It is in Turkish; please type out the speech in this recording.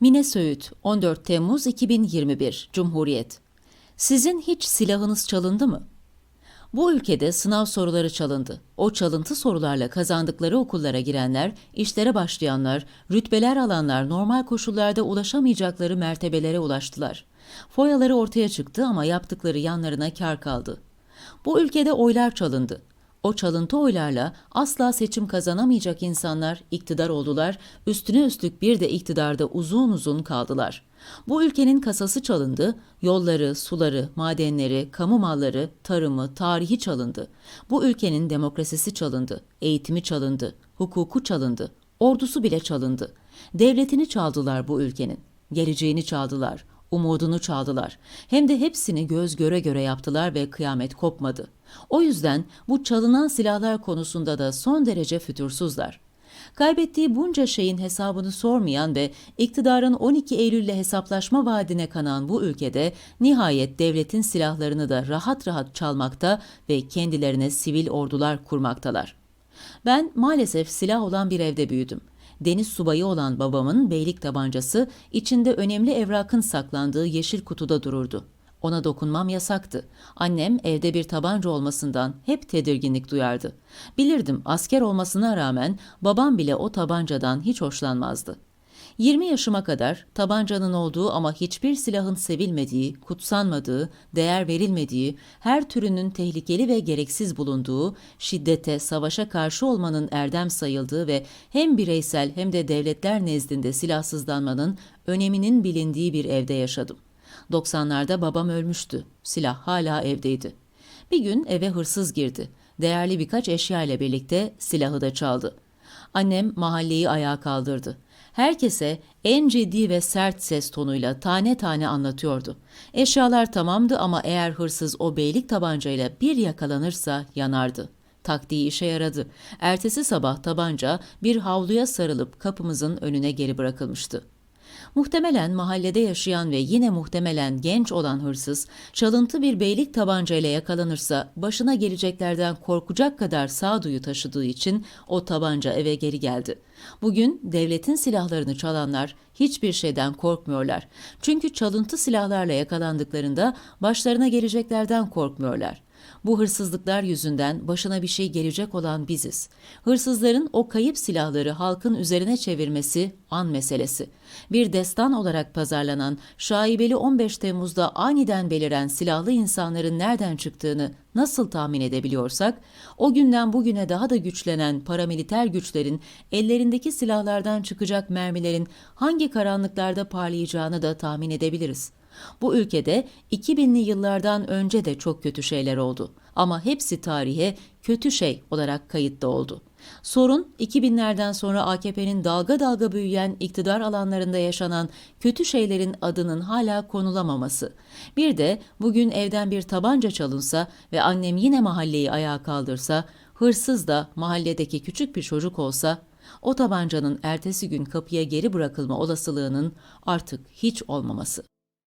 Mine Söğüt, 14 Temmuz 2021, Cumhuriyet. Sizin hiç silahınız çalındı mı? Bu ülkede sınav soruları çalındı. O çalıntı sorularla kazandıkları okullara girenler, işlere başlayanlar, rütbeler alanlar normal koşullarda ulaşamayacakları mertebelere ulaştılar. Foyaları ortaya çıktı ama yaptıkları yanlarına kar kaldı. Bu ülkede oylar çalındı. O çalıntı oylarla asla seçim kazanamayacak insanlar iktidar oldular, üstüne üstlük bir de iktidarda uzun uzun kaldılar. Bu ülkenin kasası çalındı, yolları, suları, madenleri, kamu malları, tarımı, tarihi çalındı. Bu ülkenin demokrasisi çalındı, eğitimi çalındı, hukuku çalındı, ordusu bile çalındı. Devletini çaldılar bu ülkenin, geleceğini çaldılar, umudunu çaldılar. Hem de hepsini göz göre göre yaptılar ve kıyamet kopmadı. O yüzden bu çalınan silahlar konusunda da son derece fütursuzlar. Kaybettiği bunca şeyin hesabını sormayan ve iktidarın 12 Eylül'le hesaplaşma vaadine kanan bu ülkede nihayet devletin silahlarını da rahat rahat çalmakta ve kendilerine sivil ordular kurmaktalar. Ben maalesef silah olan bir evde büyüdüm. Deniz subayı olan babamın beylik tabancası içinde önemli evrakın saklandığı yeşil kutuda dururdu. Ona dokunmam yasaktı. Annem evde bir tabanca olmasından hep tedirginlik duyardı. Bilirdim asker olmasına rağmen babam bile o tabancadan hiç hoşlanmazdı. 20 yaşıma kadar tabancanın olduğu ama hiçbir silahın sevilmediği, kutsanmadığı, değer verilmediği, her türünün tehlikeli ve gereksiz bulunduğu, şiddete, savaşa karşı olmanın erdem sayıldığı ve hem bireysel hem de devletler nezdinde silahsızlanmanın öneminin bilindiği bir evde yaşadım. 90'larda babam ölmüştü. Silah hala evdeydi. Bir gün eve hırsız girdi. Değerli birkaç eşya ile birlikte silahı da çaldı. Annem mahalleyi ayağa kaldırdı. Herkese en ciddi ve sert ses tonuyla tane tane anlatıyordu. Eşyalar tamamdı ama eğer hırsız o beylik tabancayla bir yakalanırsa yanardı. Taktiği işe yaradı. Ertesi sabah tabanca bir havluya sarılıp kapımızın önüne geri bırakılmıştı. Muhtemelen mahallede yaşayan ve yine muhtemelen genç olan hırsız, çalıntı bir beylik tabancayla yakalanırsa başına geleceklerden korkacak kadar sağduyu taşıdığı için o tabanca eve geri geldi. Bugün devletin silahlarını çalanlar hiçbir şeyden korkmuyorlar. Çünkü çalıntı silahlarla yakalandıklarında başlarına geleceklerden korkmuyorlar. Bu hırsızlıklar yüzünden başına bir şey gelecek olan biziz. Hırsızların o kayıp silahları halkın üzerine çevirmesi an meselesi. Bir destan olarak pazarlanan, şaibeli 15 Temmuz'da aniden beliren silahlı insanların nereden çıktığını nasıl tahmin edebiliyorsak, o günden bugüne daha da güçlenen paramiliter güçlerin ellerindeki silahlardan çıkacak mermilerin hangi karanlıklarda parlayacağını da tahmin edebiliriz. Bu ülkede 2000'li yıllardan önce de çok kötü şeyler oldu ama hepsi tarihe kötü şey olarak kayıtlı oldu. Sorun 2000'lerden sonra AKP'nin dalga dalga büyüyen iktidar alanlarında yaşanan kötü şeylerin adının hala konulamaması. Bir de bugün evden bir tabanca çalınsa ve annem yine mahalleyi ayağa kaldırsa, hırsız da mahalledeki küçük bir çocuk olsa o tabancanın ertesi gün kapıya geri bırakılma olasılığının artık hiç olmaması.